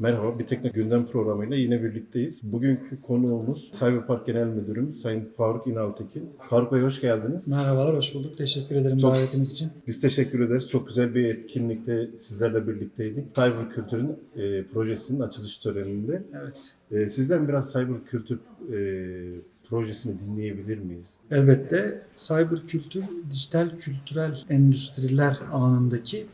Merhaba, Bir Tekno Gündem programıyla yine birlikteyiz. Bugünkü konuğumuz Cyberpark Genel Müdürümüz Sayın Faruk İnaltekin. Faruk Bey hoş geldiniz. Merhabalar, hoş bulduk. Teşekkür ederim Çok- davetiniz için. Biz teşekkür ederiz. Çok güzel bir etkinlikte sizlerle birlikteydik. Cyber Kültür'ün e, projesinin açılış töreninde. Evet. E, sizden biraz Cyber Kültür e, projesini dinleyebilir miyiz? Elbette cyber kültür, dijital kültürel endüstriler alanındaki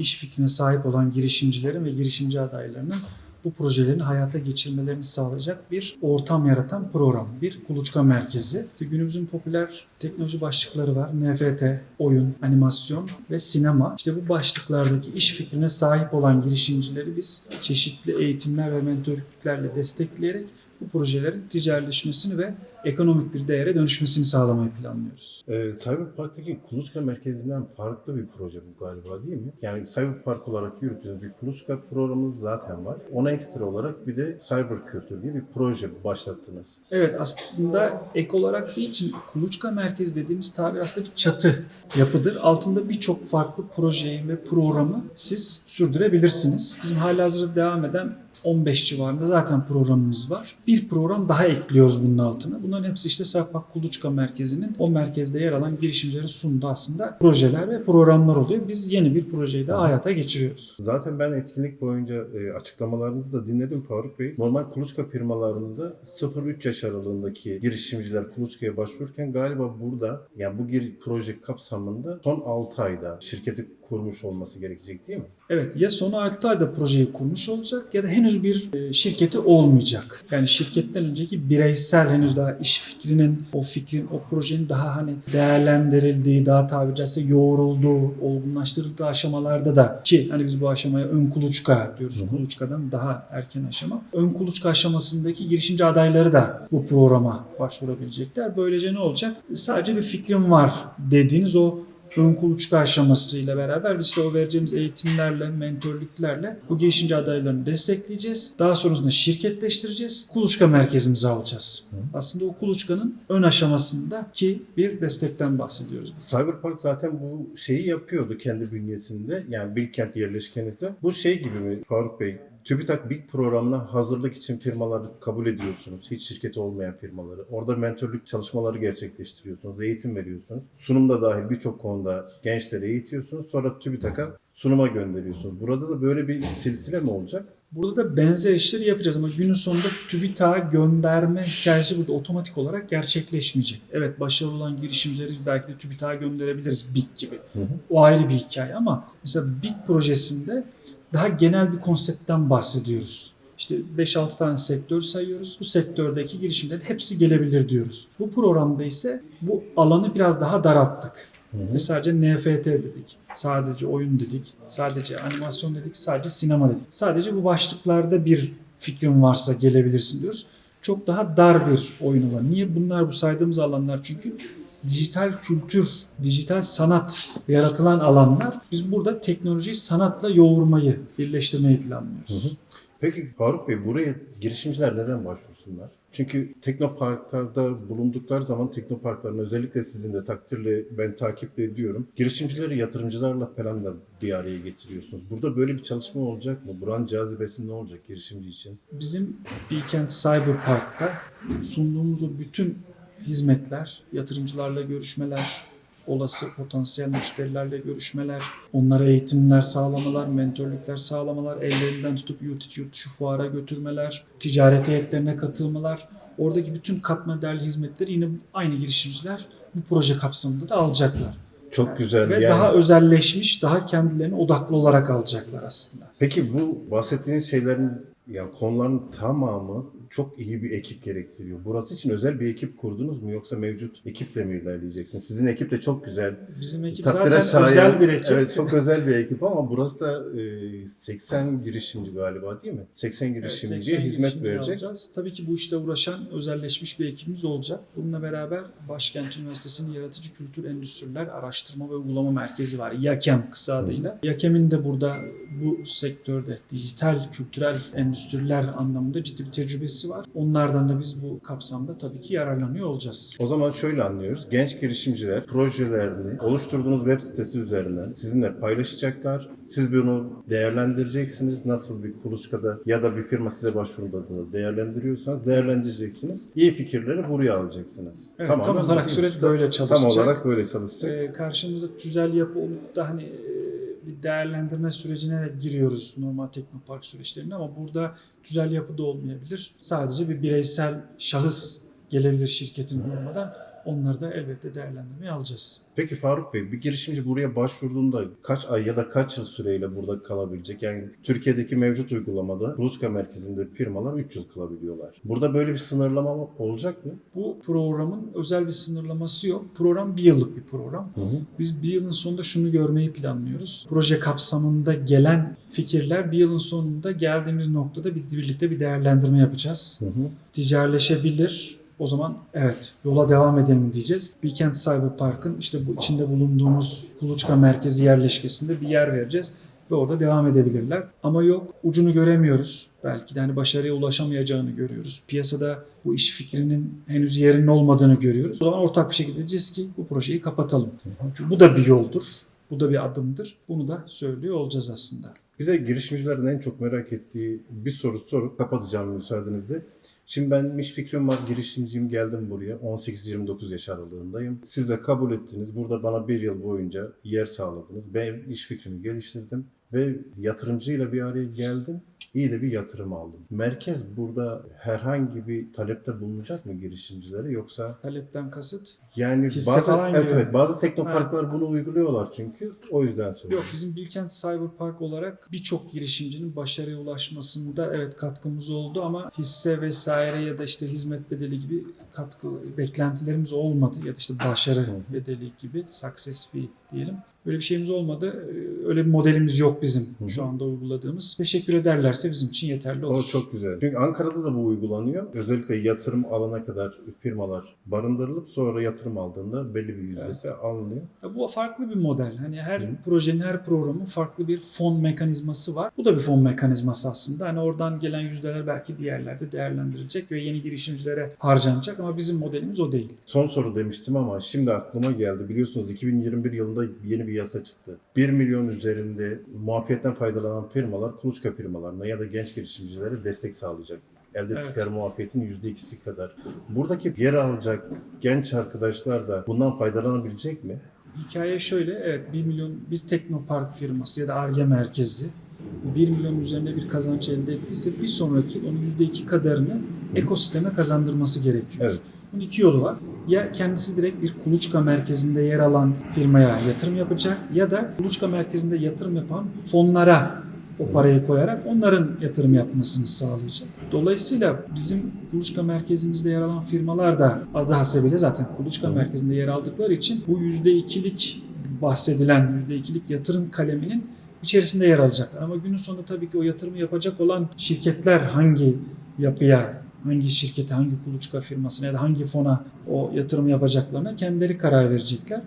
iş fikrine sahip olan girişimcilerin ve girişimci adaylarının bu projelerini hayata geçirmelerini sağlayacak bir ortam yaratan program. Bir kuluçka merkezi. İşte günümüzün popüler teknoloji başlıkları var. NFT, oyun, animasyon ve sinema. İşte bu başlıklardaki iş fikrine sahip olan girişimcileri biz çeşitli eğitimler ve mentorluklarla destekleyerek bu projelerin ticarileşmesini ve ekonomik bir değere dönüşmesini sağlamayı planlıyoruz. E, Cyberpark'taki kuluçka merkezinden farklı bir proje bu galiba değil mi? Yani Cyberpark olarak yürüttüğünüz bir kuluçka programımız zaten var. Ona ekstra olarak bir de Cyber Kültür diye bir proje başlattınız. Evet aslında ek olarak değil için kuluçka merkezi dediğimiz tabir aslında bir çatı yapıdır. Altında birçok farklı projeyi ve programı siz sürdürebilirsiniz. Bizim halihazırda devam eden 15 civarında zaten programımız var. Bir program daha ekliyoruz bunun altına. Bunların hepsi işte Sarpak Kuluçka Merkezi'nin o merkezde yer alan girişimcilerin sunduğu aslında projeler ve programlar oluyor. Biz yeni bir projeyi daha hayata geçiriyoruz. Zaten ben etkinlik boyunca e, açıklamalarınızı da dinledim Faruk Bey. Normal kuluçka firmalarında 0-3 yaş aralığındaki girişimciler kuluçkaya başvururken galiba burada yani bu gir proje kapsamında son 6 ayda şirketi kurmuş olması gerekecek değil mi? Evet ya son 6 ayda projeyi kurmuş olacak ya da henüz bir e, şirketi olmayacak. Yani şirketten önceki bireysel henüz daha iş fikrinin, o fikrin, o projenin daha hani değerlendirildiği, daha tabiri caizse yoğrulduğu, olgunlaştırıldığı aşamalarda da ki hani biz bu aşamaya ön kuluçka diyoruz. Hı. Kuluçkadan daha erken aşama. Ön kuluçka aşamasındaki girişimci adayları da bu programa başvurabilecekler. Böylece ne olacak? Sadece bir fikrim var dediğiniz o ön kuluçka aşamasıyla beraber biz de o vereceğimiz eğitimlerle, mentorluklarla bu girişimci adaylarını destekleyeceğiz. Daha sonrasında şirketleştireceğiz. Kuluçka merkezimize alacağız. Aslında o kuluçkanın ön aşamasında ki bir destekten bahsediyoruz. Cyberpark zaten bu şeyi yapıyordu kendi bünyesinde. Yani Bilkent yerleşkenizde. Bu şey gibi mi Faruk Bey? TÜBİTAK Big programına hazırlık için firmaları kabul ediyorsunuz. Hiç şirketi olmayan firmaları. Orada mentorluk çalışmaları gerçekleştiriyorsunuz. Eğitim veriyorsunuz. Sunumda dahil birçok konuda gençleri eğitiyorsunuz. Sonra TÜBİTAK'a sunuma gönderiyorsunuz. Burada da böyle bir silsile mi olacak? Burada da benzer işleri yapacağız ama günün sonunda TÜBİTAK'a gönderme hikayesi burada otomatik olarak gerçekleşmeyecek. Evet başarılı olan girişimcileri belki de TÜBİTAK'a gönderebiliriz BİK gibi. Hı hı. O ayrı bir hikaye ama mesela BİK projesinde daha genel bir konseptten bahsediyoruz. İşte 5-6 tane sektör sayıyoruz. Bu sektördeki girişimlerin hepsi gelebilir diyoruz. Bu programda ise bu alanı biraz daha daralttık. İşte sadece NFT dedik, sadece oyun dedik, sadece animasyon dedik, sadece sinema dedik. Sadece bu başlıklarda bir fikrin varsa gelebilirsin diyoruz. Çok daha dar bir oyun alanı. Niye? Bunlar bu saydığımız alanlar çünkü dijital kültür, dijital sanat yaratılan alanlar. Biz burada teknolojiyi sanatla yoğurmayı, birleştirmeyi planlıyoruz. Hı hı. Peki Faruk Bey buraya girişimciler neden başvursunlar? Çünkü teknoparklarda bulundukları zaman teknoparkların özellikle sizin de takdirle ben takip ediyorum. Girişimcileri yatırımcılarla falan da bir araya getiriyorsunuz. Burada böyle bir çalışma olacak mı? Buranın cazibesi ne olacak girişimci için? Bizim Bilkent Cyber Park'ta sunduğumuz o bütün hizmetler, yatırımcılarla görüşmeler, olası potansiyel müşterilerle görüşmeler, onlara eğitimler sağlamalar, mentorluklar sağlamalar, ellerinden tutup yurt içi yurt dışı fuara götürmeler, ticaret heyetlerine katılmalar, oradaki bütün katma değerli hizmetleri yine aynı girişimciler bu proje kapsamında da alacaklar. Çok güzel. Ve yani, daha özelleşmiş, daha kendilerine odaklı olarak alacaklar aslında. Peki bu bahsettiğiniz şeylerin yani konuların tamamı çok iyi bir ekip gerektiriyor. Burası için özel bir ekip kurdunuz mu yoksa mevcut ekiple mi ilerleyeceksiniz? Sizin ekip de çok güzel. Bizim ekip Takdire zaten şayan. özel bir ekip. Evet çok özel bir ekip ama burası da e, 80 girişimci galiba değil mi? 80 Evet, girişimciye 80 hizmet girişimci verecek. alacağız. Tabii ki bu işte uğraşan özelleşmiş bir ekibimiz olacak. Bununla beraber Başkent Üniversitesi'nin Yaratıcı Kültür Endüstriler Araştırma ve Uygulama Merkezi var. YAKEM kısa adıyla. YAKEM'in de burada bu sektörde dijital kültürel endüstriler anlamında ciddi bir tecrübesi projesi var. Onlardan da biz bu kapsamda tabii ki yararlanıyor olacağız. O zaman şöyle anlıyoruz. Genç girişimciler projelerini oluşturduğunuz web sitesi üzerinden sizinle paylaşacaklar. Siz bunu değerlendireceksiniz. Nasıl bir kuluçkada ya da bir firma size başvurduğunda değerlendiriyorsanız değerlendireceksiniz. İyi fikirleri buraya alacaksınız. Evet, Tamamen tam olarak süreç böyle çalışacak. Tam olarak böyle çalışacak. Ee, karşımızda tüzel yapı olup da hani e, bir değerlendirme sürecine giriyoruz normal teknopark süreçlerinde ama burada tüzel yapı da olmayabilir. Sadece bir bireysel şahıs gelebilir şirketin olmadan. Onları da elbette değerlendirmeye alacağız. Peki Faruk Bey, bir girişimci buraya başvurduğunda kaç ay ya da kaç yıl süreyle burada kalabilecek? Yani Türkiye'deki mevcut uygulamada Kuluçka merkezinde firmalar 3 yıl kalabiliyorlar. Burada böyle bir sınırlama olacak mı? Bu programın özel bir sınırlaması yok. Program bir yıllık bir program. Biz bir yılın sonunda şunu görmeyi planlıyoruz. Proje kapsamında gelen fikirler bir yılın sonunda geldiğimiz noktada bir, birlikte bir değerlendirme yapacağız. Hı hı. Ticaretleşebilir. O zaman evet yola devam edelim diyeceğiz. Bilkent Cyberpark'ın işte bu içinde bulunduğumuz Kuluçka merkezi yerleşkesinde bir yer vereceğiz ve orada devam edebilirler. Ama yok ucunu göremiyoruz. Belki de hani başarıya ulaşamayacağını görüyoruz. Piyasada bu iş fikrinin henüz yerinin olmadığını görüyoruz. O zaman ortak bir şekilde diyeceğiz ki bu projeyi kapatalım. Çünkü bu da bir yoldur. Bu da bir adımdır. Bunu da söylüyor olacağız aslında. Bir de girişimcilerin en çok merak ettiği bir soru sorup kapatacağım müsaadenizle. Şimdi ben iş fikrim var, girişimciyim, geldim buraya. 18-29 yaş aralığındayım. Siz de kabul ettiniz. Burada bana bir yıl boyunca yer sağladınız. Ben iş fikrimi geliştirdim ve yatırımcıyla bir araya geldim. İyi de bir yatırım aldım. Merkez burada herhangi bir talepte bulunacak mı girişimcilere yoksa Talepten kasıt yani Hisse bazı falan evet, evet bazı teknoparklar bunu uyguluyorlar çünkü o yüzden soruyorum. Yok bizim Bilkent Cyberpark olarak birçok girişimcinin başarıya ulaşmasında evet katkımız oldu ama hisse vesaire ya da işte hizmet bedeli gibi katkı beklentilerimiz olmadı ya da işte başarı bedeli gibi success fee diyelim. Böyle bir şeyimiz olmadı. Öyle bir modelimiz yok bizim Hı hı. şu anda uyguladığımız. Teşekkür ederlerse bizim için yeterli olur. O çok güzel. Çünkü Ankara'da da bu uygulanıyor. Özellikle yatırım alana kadar firmalar barındırılıp sonra yatırım aldığında belli bir yüzdesi alınıyor. Ya Bu farklı bir model. Hani her Hı. projenin, her programın farklı bir fon mekanizması var. Bu da bir fon mekanizması aslında. Hani oradan gelen yüzdeler belki bir yerlerde değerlendirilecek ve yeni girişimcilere harcanacak ama bizim modelimiz o değil. Son soru demiştim ama şimdi aklıma geldi. Biliyorsunuz 2021 yılında yeni bir yasa çıktı. 1 milyon üzerinde muaffiyetten faydalanan firmalar kuluçka firmalarına ya da genç girişimcilere destek sağlayacak. Elde Evet. ettikleri muaffiyetin %2'si kadar. Buradaki yer alacak genç arkadaşlar da bundan faydalanabilecek mi? Hikaye şöyle, evet 1 milyon bir teknopark firması ya da ARGE merkezi 1 milyon üzerinde bir kazanç elde ettiyse bir sonraki onun %2 kadarını ekosisteme kazandırması gerekiyor. Evet. Bunun iki yolu var. Ya kendisi direkt bir kuluçka merkezinde yer alan firmaya yatırım yapacak ya da kuluçka merkezinde yatırım yapan fonlara o parayı koyarak onların yatırım yapmasını sağlayacak. Dolayısıyla bizim kuluçka merkezimizde yer alan firmalar da adı hasebiyle zaten kuluçka merkezinde yer aldıkları için bu %2'lik bahsedilen %2'lik yatırım kaleminin içerisinde yer alacaklar. Ama günün sonunda tabii ki o yatırımı yapacak olan şirketler hangi yapıya, hangi şirkete, hangi kuluçka firmasına ya da hangi fona o yatırım yapacaklarına kendileri karar verecekler.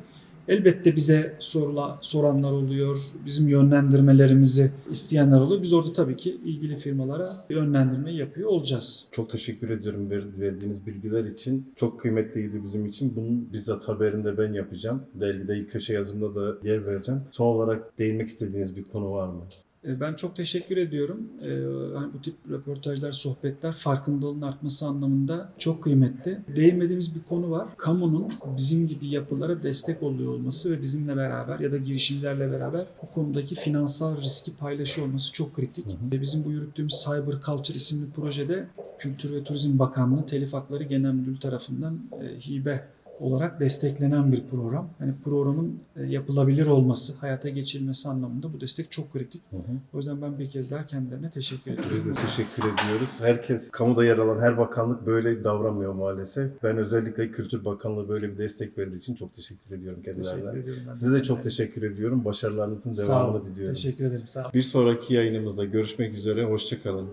Elbette bize sorula, soranlar oluyor, bizim yönlendirmelerimizi isteyenler oluyor. Biz orada tabii ki ilgili firmalara yönlendirme yapıyor olacağız. Çok teşekkür ediyorum ver- verdiğiniz bilgiler için. Çok kıymetliydi bizim için. Bunun bizzat haberini de ben yapacağım. Dergide köşe yazımda da yer vereceğim. Son olarak değinmek istediğiniz bir konu var mı? E, Ben çok teşekkür ediyorum. Ee, hani bu tip röportajlar, sohbetler farkındalığın artması anlamında çok kıymetli. Değinmediğimiz bir konu var. Kamunun bizim gibi yapılara destek oluyor olması ve bizimle beraber ya da girişimlerle beraber bu konudaki finansal riski paylaşıyor olması çok kritik. Hı bizim bu yürüttüğümüz Cyber Culture isimli projede Kültür ve Turizm Bakanlığı Telif Hakları Genel Müdürlüğü tarafından e, hibe olarak desteklenen bir program. Yani programın e, yapılabilir olması, hayata geçirilmesi anlamında bu destek çok kritik. Hı hı. O yüzden ben bir kez daha kendilerine teşekkür ediyorum. Biz de teşekkür ediyoruz. Herkes, kamuda yer alan her bakanlık böyle davranmıyor maalesef. Ben özellikle Kültür Bakanlığı böyle bir destek verdiği için çok teşekkür ediyorum Teşekkür kendilerine. ediyorum. ben Size de çok teşekkür ediyorum. Başarılarınızın Sağ devamını olun. diliyorum. Teşekkür ederim. Sağ olun. Bir sonraki yayınımızda görüşmek üzere. Hoşçakalın.